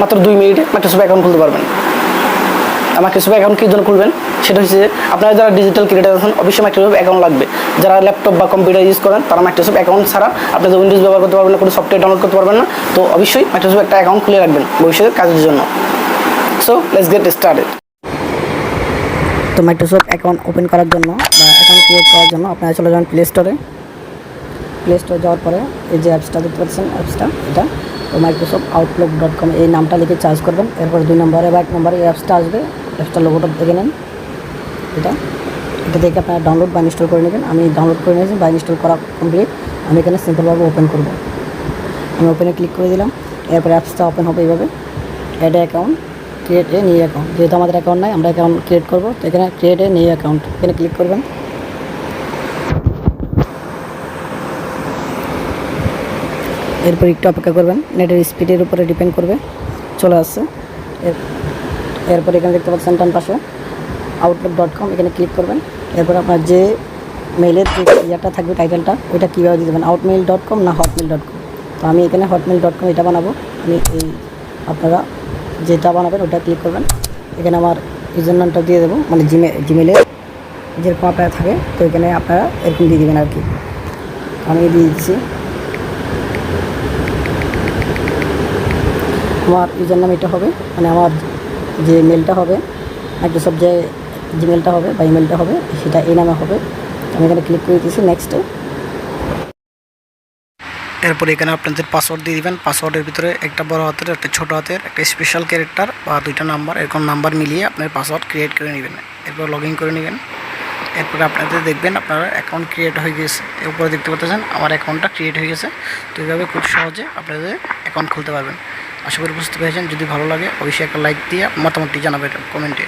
মাত্র দুই মিনিটে মাইক্রোসফট অ্যাকাউন্ট খুলতে পারবেন। মাইক্রোসফট অ্যাকাউন্ট কী জন্য খুলবেন? সেটা হচ্ছে আপনারা যারা ডিজিটাল ক্রিয়েটার আছেন, অবশ্যই মাইক্রোসফট অ্যাকাউন্ট লাগবে। যারা ল্যাপটপ বা কম্পিউটার ইউজ করেন, তারা মাইক্রোসফট অ্যাকাউন্ট ছাড়া আপনাদের উইন্ডোজ ব্যবহার করতে পারবেন না, কোনো সফটওয়্যার ডাউনলোড করতে পারবেন না। তো অবশ্যই মাইক্রোসফট একটা অ্যাকাউন্ট খুলে রাখবেন ভবিষ্যতের কাজের জন্য। সো লেটস গেট স্টার্টেড তো মাইক্রোসফট অ্যাকাউন্ট ওপেন করার জন্য বা অ্যাকাউন্ট ক্রিয়েট করার জন্য আপনারা চলে যান প্লে স্টোরে প্লে স্টোরে যাওয়ার পরে এই যে অ্যাপসটা দেখতে পাচ্ছেন অ্যাপসটা এটা। মাইক্রোসফট আউটলুক ডট কম এই নামটা লিখে চার্জ করবেন। এরপর দুই নম্বরে বা এক নম্বরে অ্যাপসটা আসবে। অ্যাপসটা লোগোটা দেখে নেন। এটা এটা দেখে আপনারা ডাউনলোড বা ইনস্টল করে নেবেন। আমি ডাউনলোড করে নিয়েছি বা ইনস্টল করা কমপ্লিট আমি এখানে সিম্পলভাবে ওপেন করব। আমি ওপেনে ক্লিক করে দিলাম। এরপর অ্যাপসটা ওপেন হবে এইভাবে। Add account create a new account যেহেতু আমাদের অ্যাকাউন্ট নাই, আমরা অ্যাকাউন্ট ক্রিয়েট করব। তো এখানে ক্রিয়েট এ নিউ অ্যাকাউন্ট এখানে ক্লিক করবেন। এরপর একটু অপেক্ষা করবেন। নেটের স্পিডের উপরে ডিপেন্ড করবে। চলে আসছে। এর- এরপর এখানে দেখতে পাচ্ছেন ডান পাশে আউটলুক ডট কম এখানে ক্লিক করবেন। এরপর আপনার যে মেইলের যে ইয়াটা থাকবে টাইটেলটা ওইটা কীভাবে দিয়ে দেবেন? আউটমেইল ডট কম না হটমেল ডট কম তো আমি এখানে হটমেল ডট কম এটা বানাবো। আমি এই আপনারা যেটা বানাবেন, ওটা ক্লিক করবেন। এখানে আমার ইউজার নামটা দিয়ে দেবো। মানে জিমে জিমেলে যেরকম আপনারা থাকে, তো এখানে আপনারা এরকম দিয়ে দেবেন আর কি। আমি দিয়ে দিচ্ছি। আমার ইউজার নাম এটা হবে মানে আমার যে মেলটা হবে মাইক্রোসফট যে জিমেলটা হবে বা ইমেলটা হবে, সেটা এই নামে হবে। আমি এখানে ক্লিক করে দিয়েছি নেক্সটে এরপর এখানে আপনাদের পাসওয়ার্ড দিয়ে দিবেন। পাসওয়ার্ডের ভিতরে একটা বড় হাতের, একটা ছোটো হাতের, একটা স্পেশাল ক্যারেক্টার বা দুইটা নাম্বার এরকম নাম্বার মিলিয়ে আপনার পাসওয়ার্ড ক্রিয়েট করে নেবেন। এরপর লগ করে নেবেন। এরপরে আপনাদের দেখবেন আপনার অ্যাকাউন্ট ক্রিয়েট হয়ে গেছে। এর উপরে দেখতে পাচ্ছেন, আমার অ্যাকাউন্টটা ক্রিয়েট হয়ে গেছে। তো এইভাবে খুব সহজে আপনাদের অ্যাকাউন্ট খুলতে পারবেন। আশা করি বুঝতে পেরেছেন। যদি ভালো লাগে অবশ্যই একটা লাইক দিয়ে মতামতটি জানাবেন কমেন্টে।